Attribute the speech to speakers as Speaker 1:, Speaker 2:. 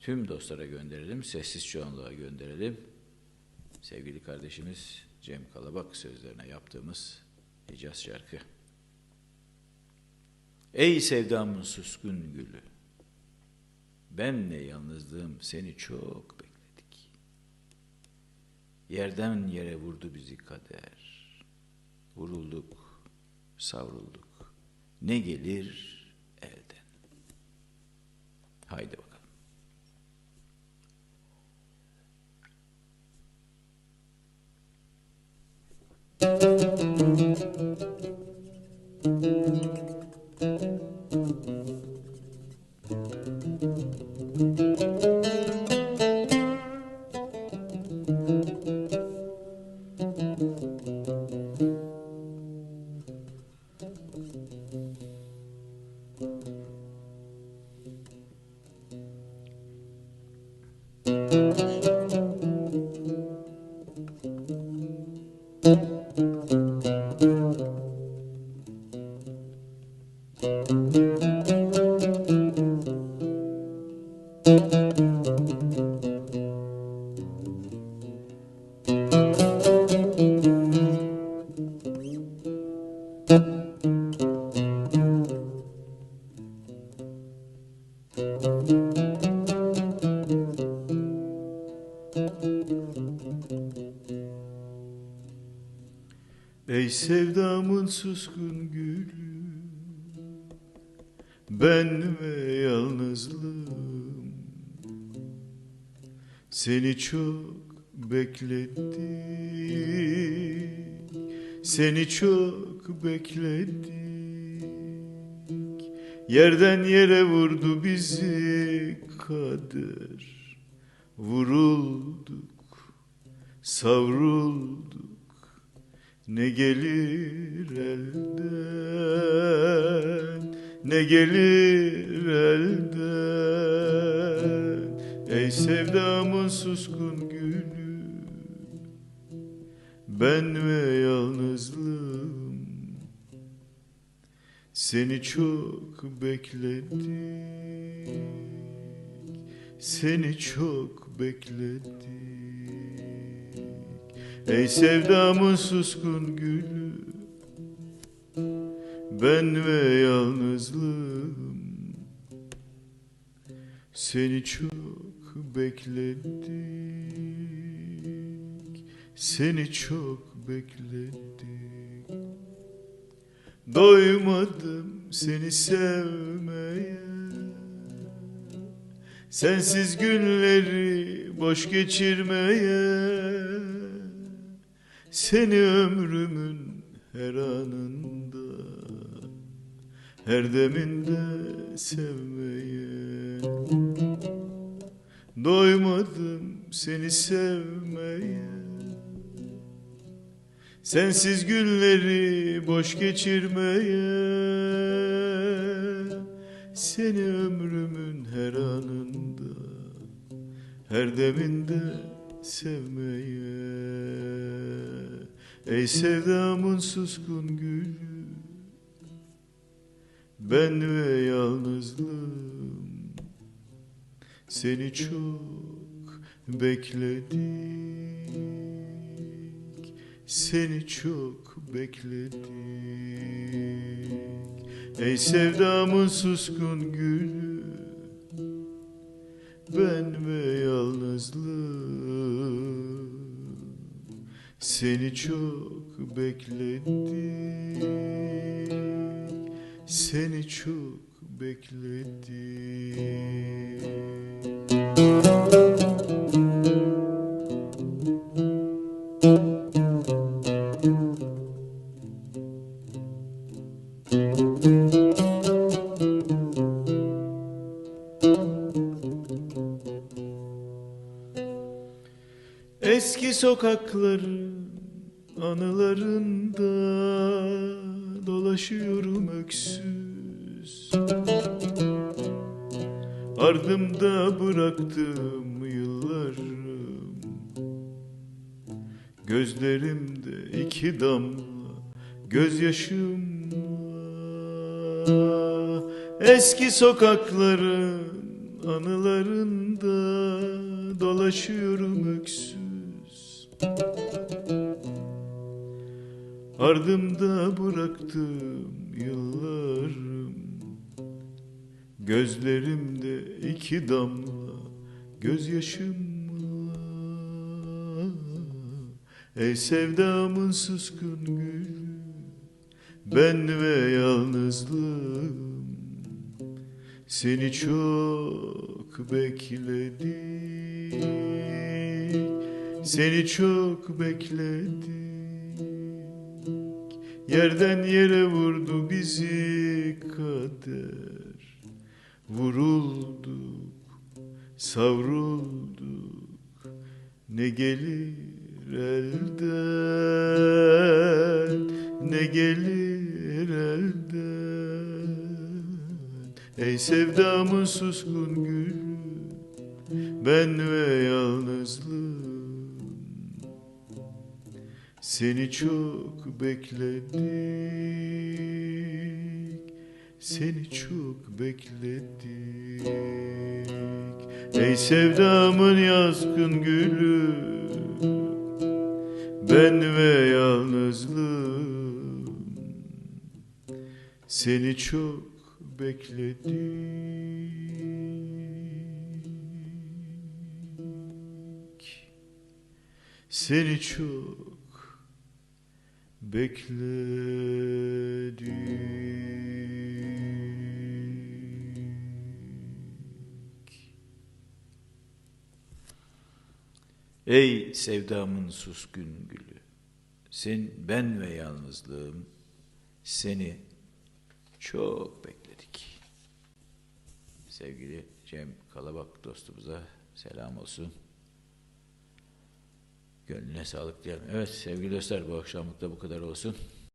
Speaker 1: tüm dostlara gönderelim, sessiz çoğunluğa gönderelim. Sevgili kardeşimiz Cem Kalabak sözlerine yaptığımız Hicaz şarkı. Ey sevdamın suskun gülü, benle yalnızlığım seni çok bekledik. Yerden yere vurdu bizi kader. Vurulduk, savrulduk. Ne gelir
Speaker 2: Ey sevdamın suskun gülü Ben ve yalnızlığım. Seni çok beklettik Seni çok beklettik. Yerden yere vurdu bizi kader Vurulduk, savrulduk. Ne gelir elden, ne gelir elden. Ey sevdamın suskun gülü Ben ve yalnızlığım. Seni çok bekledik Seni çok bekledik. Ey sevdamın suskun gülü Ben ve yalnızlığım. Seni çok bekledik. Seni çok bekledik. Doymadım seni sevmeye Sensiz günleri boş geçirmeye Seni ömrümün her anında Her deminde sevmeye. Doymadım seni sevmeye. Sensiz günleri boş geçirmeye Seni ömrümün her anında Her deminde sevmeye. Ey sevdamın suskun gülü Ben ve yalnızlığım. Seni çok bekledik Seni çok bekledik Ey sevdamın suskun gülü Ben ve yalnızlığım. Seni çok bekledik Seni çok bekledik sokakların anılarında dolaşıyorum öksüz. Ardımda bıraktığım yıllarım Gözlerimde iki damla gözyaşım Eski sokakların anılarında dolaşıyorum öksüz Ardımda bıraktım yıllarım Gözlerimde iki damla gözyaşımla. Ey sevdamın suskun gülü Ben ve yalnızlığım. Seni çok bekledik Seni çok bekledik. Yerden yere vurdu bizi kader. Vurulduk, savrulduk. Ne gelir elden Ne gelir elden. Ey sevdamın suskun gülü Ben ve yalnızlığım seni çok bekledik, seni çok bekledik. Ey sevdamın yazgın gülü, ben ve yalnızlığım, seni çok bekledik. Seni çok bekledik.
Speaker 1: Ey sevdamın suskun gülü, sen ben ve yalnızlığım seni çok bekledik. Sevgili Cem Kalabak dostumuza selam olsun. Gönlüne sağlık diyelim. Evet sevgili dostlar bu akşamlık da bu kadar olsun.